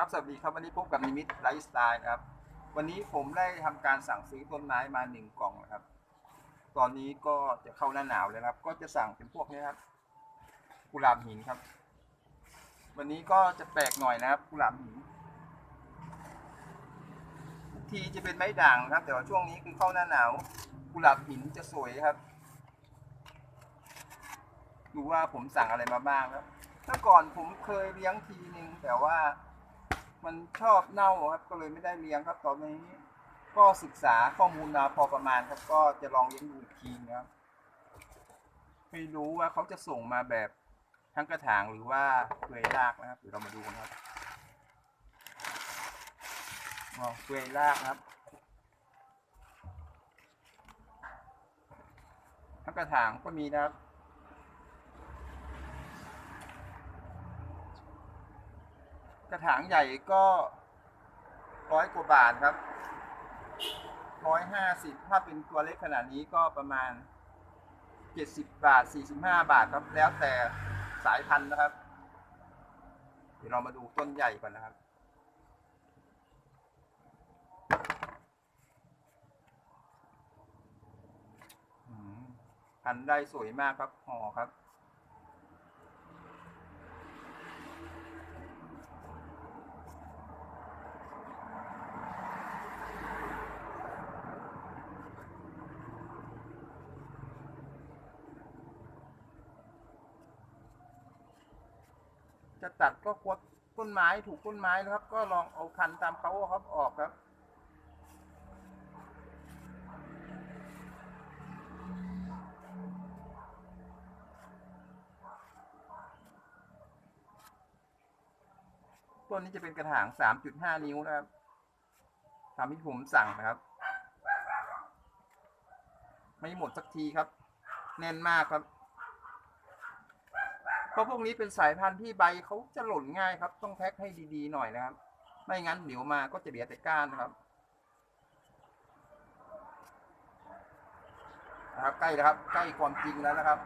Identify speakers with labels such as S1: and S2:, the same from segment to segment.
S1: ครับสวัสดีครับวันนี้พบกับนิมิตไลฟ์สไตล์ครับ วันนี้ผมได้ทำการสั่งซื้อต้นไม้มาหนึ่งกล่องนะครับ ตอนนี้ก็จะเข้าหน้าหนาวแล้วครับ ก็จะสั่งเป็นพวกนี้ครับกุหลาบหินครับ วันนี้ก็จะแปลกหน่อยนะครับกุหลาบหินทีจะเป็นไม้ด่างนะครับ แต่ว่าช่วงนี้คือเข้าหน้าหนาวกุหลาบหินจะสวยครับดูว่าผมสั่งอะไรมาบ้างครับเมื่อก่อนผมเคยเลี้ยงทีนึงแต่ว่า มันชอบเน่าครับก็เลยไม่ได้เลี้ยงครับตอนนี้ ก็ศึกษาข้อมูลมาพอประมาณครับก็จะลองเลี้ยงดูอีกทีนะครับไม่รู้ว่าเขาจะส่งมาแบบทั้งกระถางหรือว่าเปลือยรากนะครับเดี๋ยวเรามาดูกันครับอ๋อเปลือยรากครับทั้งกระถางก็มีนะครับ กระถางใหญ่ก็ร้อยกว่าบาทครับร้อยห้าสิบถ้าเป็นตัวเล็กขนาดนี้ก็ประมาณเจ็ดสิบบาทสี่สิบห้าบาทครับ แล้วแต่สายพันธุ์นะครับ เดี๋ยวเรามาดูต้นใหญ่ก่อนนะครับ พันธุ์ได้สวยมากครับห่อครับ จะตัดก็ควดต้นไม้ถูกต้นไม้นะครับ ก็ลองเอาคันตามเขาครับออกครับต้นนี้จะเป็นกระถาง 3.5 นิ้วนะครับตามที่ผมสั่งนะครับ ไม่หมดสักทีครับ แน่นมากครับ ราะพวกนี้เป็นสายพันธุ์ที่ใบเขาจะหล่นง่ายครับ ต้องแพ็คให้ดีๆหน่อยนะครับ ไม่งั้นเหนียวมาก็จะเหลือแต่ก้านนะครับนะครับ ใกล้แล้วครับ ใกล้ความจริงแล้วนะครับ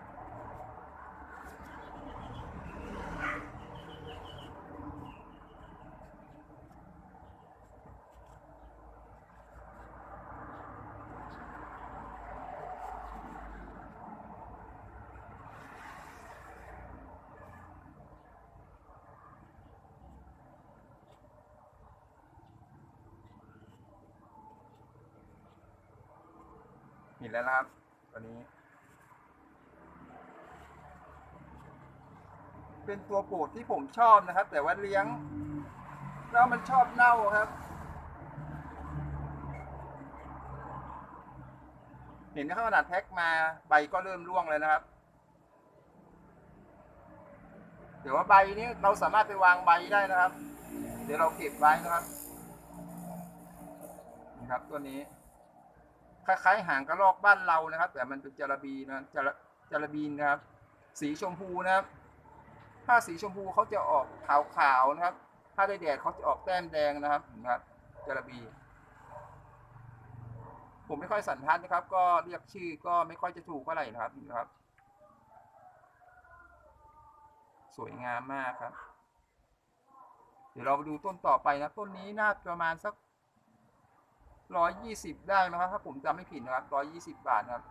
S1: ห็นแล้วนะครับตัวนี้ เป็นตัวโปรดที่ผมชอบนะครับ แต่ว่าเลี้ยง แล้วมันชอบเน่าครับ เห็นนะครับขนาดแพ็คมาใบก็เริ่มร่วงเลยนะครับเดี๋ยวว่าใบนี้เราสามารถไปวางใบได้นะครับ เดี๋ยวเราเก็บไว้นะครับนี่ครับตัวนี้ คล้ายๆหางกระรอกบ้านเรานะครับ แต่มันเป็นจระบีนะจระจระบีนะครับ สีชมพูนะครับถ้าสีชมพูเขาจะออกขาวๆนะครับ ถ้าได้แดดเขาจะออกแต้มแดงนะครับนะครับจระบีผมไม่ค่อยสันทัดนะครับ ก็เรียกชื่อก็ไม่ค่อยจะถูกเท่าไหร่นะครับนะครับ สวยงามมากครับ เดี๋ยวเราไปดูต้นต่อไปนะ ต้นนี้น่าประมาณสัก ร้อยยี่สิบได้นะครับ ถ้าผมจำไม่ผิดนะครับร้อยยี่สิบบาทนะครับ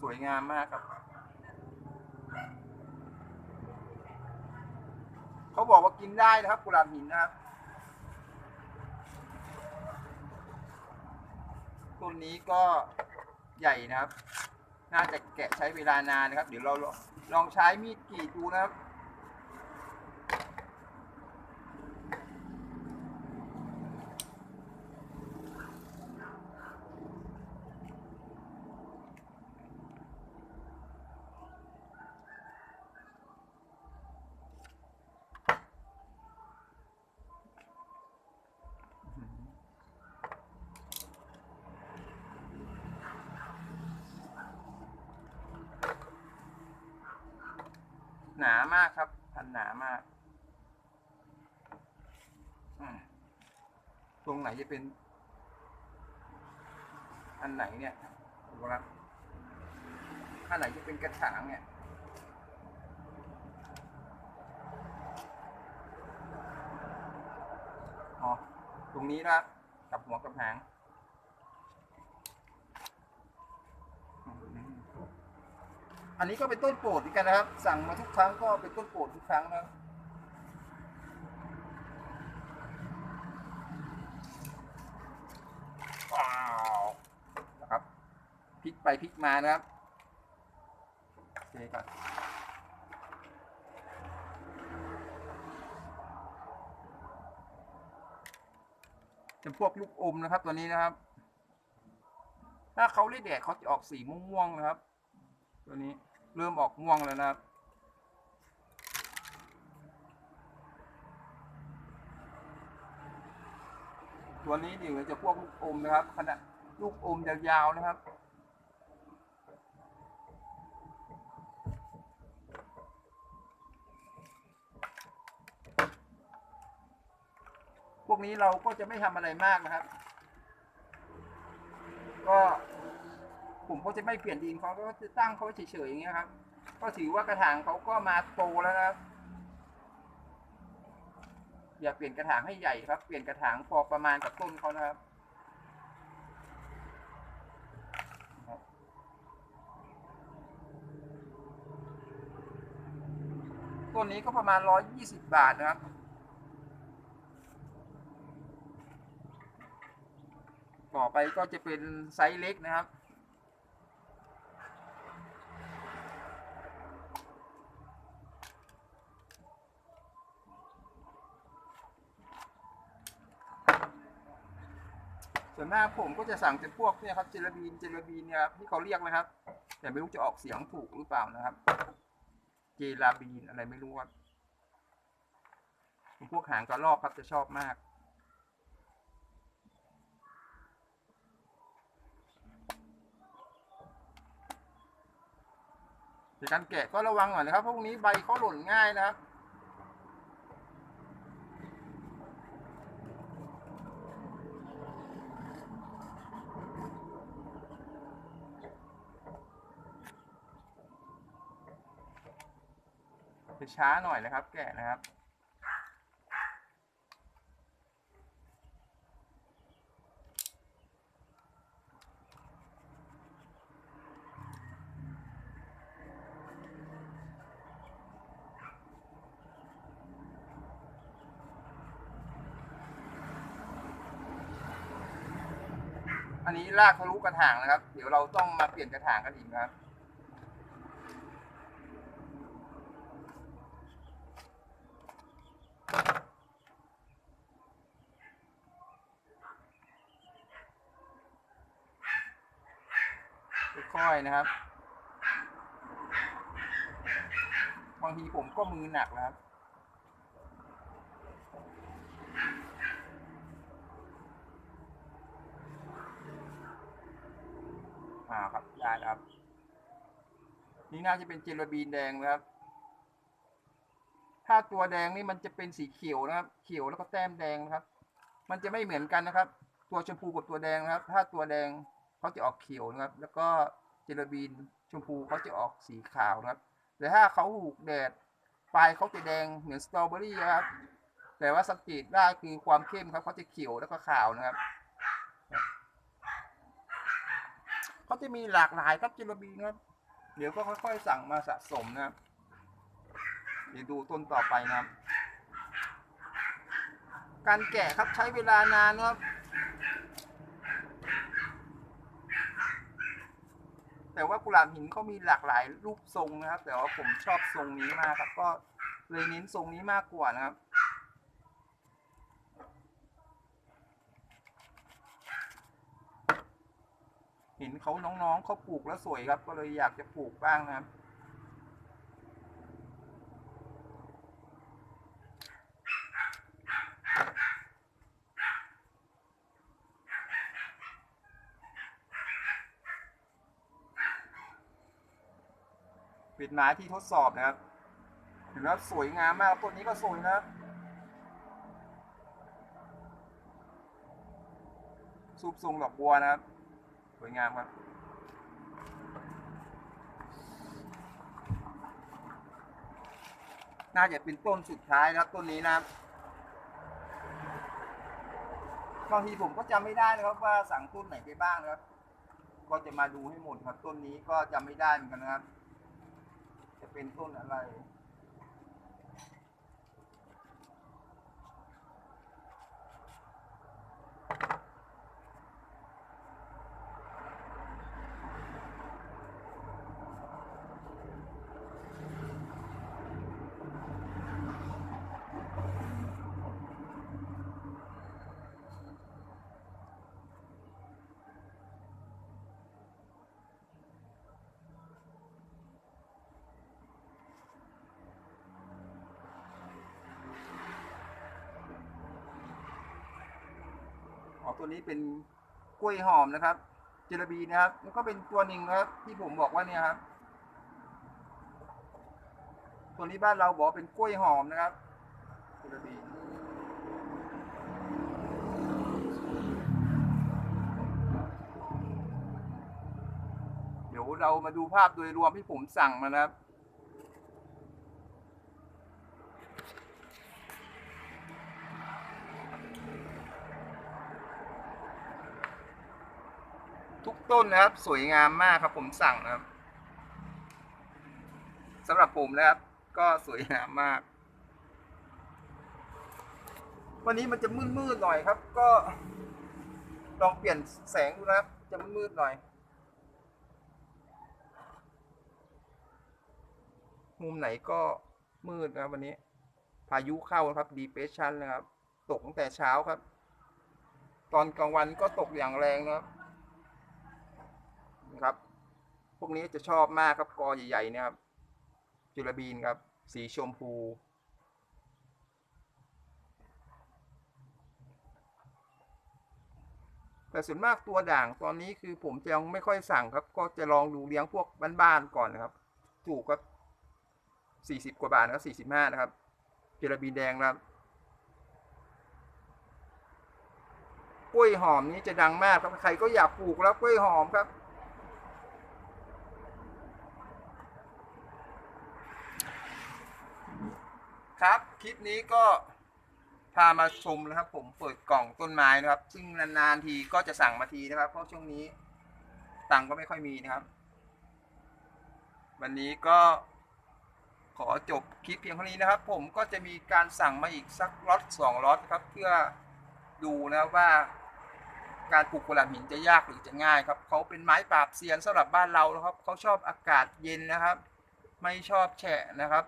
S1: สวยงามมากครับ เขาบอกว่ากินได้นะครับกุหลาบหินนะครับต้นนี้ก็ใหญ่นะครับ น่าจะแกะใช้เวลานานนะครับ เดี๋ยวเราลองใช้มีดกรีดดูนะครับ หนามากครับ พันหนามากตรงไหนจะเป็น อันไหนเนี่ยครับถ้าไหนจะเป็นกระถางเนี่ยอ๋อตรงนี้นะกับหัวกับหาง อันนี้ก็เป็นต้นโปรดเหมือนกันนะครับ สั่งมาทุกครั้งก็เป็นต้นโปรดทุกครั้งนะครับว้าวนะครับพลิกไปพลิกมานะครับโอเคก่อนจะพวกลูกอมนะครับตัวนี้นะครับ ถ้าเขาเรียกแดดเขาจะออกสีม่วงๆนะครับ ตัวนี้ เริ่มออกม่วงแล้วนะครับ ตัวนี้เดี๋ยวจะพวกลูกอมนะครับขนาดลูกอมยาวๆนะครับพวกนี้เราก็จะไม่ทำอะไรมากนะครับ ก็ ผมก็จะไม่เปลี่ยนดินเขาก็จะตั้งเขาเฉยๆอย่างเงี้ยครับ ก็ถือว่ากระถางเขาก็มาโตแล้วนะครับ อย่าเปลี่ยนกระถางให้ใหญ่ครับ เปลี่ยนกระถางพอประมาณกับต้นเขานะครับต้นนี้ก็ประมาณร้อยยี่สิบบาทนะครับ ต่อไปก็จะเป็นไซส์เล็กนะครับ ส่วนมากผมก็จะสั่งเป็นพวกเนี่ยครับเจลาบีนเจลาบีนเนี่ยครับที่เขาเรียกนะครับ แต่ไม่รู้จะออกเสียงถูกหรือเปล่านะครับ เจลาบีนอะไรไม่รู้ครับพวกหางกระรอกครับจะชอบมากในการแกะก็ระวังหน่อยนะครับพราะพวกนี้ใบเขาหล่นง่ายนะครับ ช้าหน่อยนะครับ แกะนะครับ อันนี้ลากทะลุกระถางนะครับ เดี๋ยวเราต้องมาเปลี่ยนกระถางกันอีกครับ ค่อยๆนะครับ บางทีผมก็มือหนักนะครับ อ่าครับได้ครับ นี่น่าจะเป็นเจลาบีนแดงนะครับ ถ้าตัวแดงนี่มันจะเป็นสีเขียวนะครับ เขียวแล้วก็แต้มแดงนะครับ มันจะไม่เหมือนกันนะครับ ตัวชมพูกับตัวแดงนะครับ ถ้าตัวแดงเขาจะออกเขียวนะครับ แล้วก็ เจลาบีนชมพูเขาจะออกสีขาวนะครับ แต่ถ้าเขาถูกแดดปลายเขาจะแดงเหมือนสตรอเบอรี่ครับ แต่ว่าสังเกตได้คือความเข้มครับเขาจะเขียวแล้วก็ขาวนะครับเขาจะมีหลากหลายครับเจลาบีนครับ เดี๋ยวก็ค่อย ๆ สั่งมาสะสมนะครับเดี๋ยวดูต้นต่อไปนะครับ การแกะครับใช้เวลานานครับ แต่ว่ากุหลาบหินเขามีหลากหลายรูปทรงนะครับ แต่ว่าผมชอบทรงนี้มากครับ ก็เลยเน้นทรงนี้มากกว่านะครับเห็นเขาน้องๆเขาปลูกแล้วสวยครับ ก็เลยอยากจะปลูกบ้างนะครับ เป็นไม้ที่ทดสอบนะครับเห็นแล้วสวยงามมากต้นนี้ก็สวยนะครับซูปทรงดอกบัวนะครับ สวยงามครับน่าจะเป็นต้นสุดท้ายนะครับต้นนี้นะครับบางทีผมก็จำไม่ได้นะครับว่าสั่งต้นไหนไปบ้างนะครับ ก็จะมาดูให้หมดครับต้นนี้ก็จำไม่ได้เหมือนกันนะครับ จะเป็นต้นอะไร อ๋อตัวนี้เป็นกล้วยหอมนะครับ เจลาบีนะครับแล้วก็เป็นตัวหนึ่งนะครับ ที่ผมบอกว่าเนี่ยครับ ตัวนี้บ้านเราบอกเป็นกล้วยหอมนะครับ เจลาบีเดี๋ยวเรามาดูภาพโดยรวมที่ผมสั่งมานะครับ ต้นนะครับ สวยงามมากครับ ผมสั่งนะครับสำหรับผมนะครับ ก็สวยงามมาก วันนี้มันจะมืดๆหน่อยครับ ก็ ลองเปลี่ยนแสงดูนะครับ จะมืดๆหน่อย มุมไหนก็มืดนะครับ วันนี้ พายุเข้าครับดีเพชชันนะครับ ตกตั้งแต่เช้าครับ ตอนกลางวันก็ตกอย่างแรงนะครับ ครับ พวกนี้จะชอบมากครับกอใหญ่ๆเนะครับ จุลบีนครับ สีชมพู แต่ส่วนมากตัวด่างตอนนี้คือผมจะยังไม่ค่อยสั่งครับ ก็จะลองดูเลี้ยงพวกบ้านๆก่อนนะครับ ถูกครับสี่สิบกว่าบาทนะครับสี่สิบห้านะครับจุลบีนแดงนะครับกล้วยหอมนี้จะดังมากครับใครก็อยากปลูกแล้วกล้วยหอมครับ ครับ คลิปนี้ก็พามาชมนะครับ ผมเปิดกล่องต้นไม้นะครับ ซึ่งนานๆทีก็จะสั่งมาทีนะครับ เพราะช่วงนี้ตังค์ก็ไม่ค่อยมีนะครับ วันนี้ก็ขอจบคลิปเพียงเท่านี้นะครับ ผมก็จะมีการสั่งมาอีกสักล็อตสองล็อตครับ เพื่อดูนะว่า การปลูกกุหลาบหินจะยากหรือจะง่ายครับเขาเป็นไม้ปราบเซียนสำหรับบ้านเรานะครับเขาชอบอากาศเย็นนะครับ ไม่ชอบแฉะนะครับ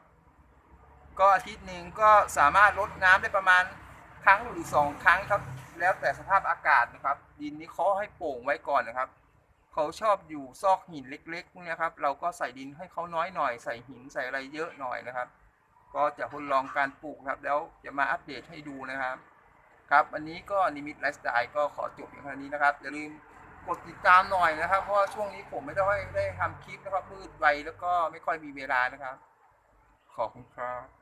S1: ก็อาทิตย์หนึ่งก็สามารถลดน้ำได้ประมาณครั้งหรือสองครั้งครับ แล้วแต่สภาพอากาศนะครับ ดินนี้เขาให้โป่งไว้ก่อนนะครับเขาชอบอยู่ซอกหินเล็กๆพวกนี้ครับเราก็ใส่ดินให้เขาน้อยหน่อยใส่หินใส่อะไรเยอะหน่อยนะครับ ก็จะทดลองการปลูกครับ แล้วจะมาอัปเดตให้ดูนะครับ ครับวันนี้ก็นิมิตไลฟ์สไตล์ก็ขอจบเพียงเท่านี้นะครับอย่าลืมกดติดตามหน่อยนะครับ เพราะช่วงนี้ผมไม่ได้ค่อยได้ทำคลิปนะครับมืดไวแล้วก็ไม่ค่อยมีเวลานะครับ ขอบคุณครับ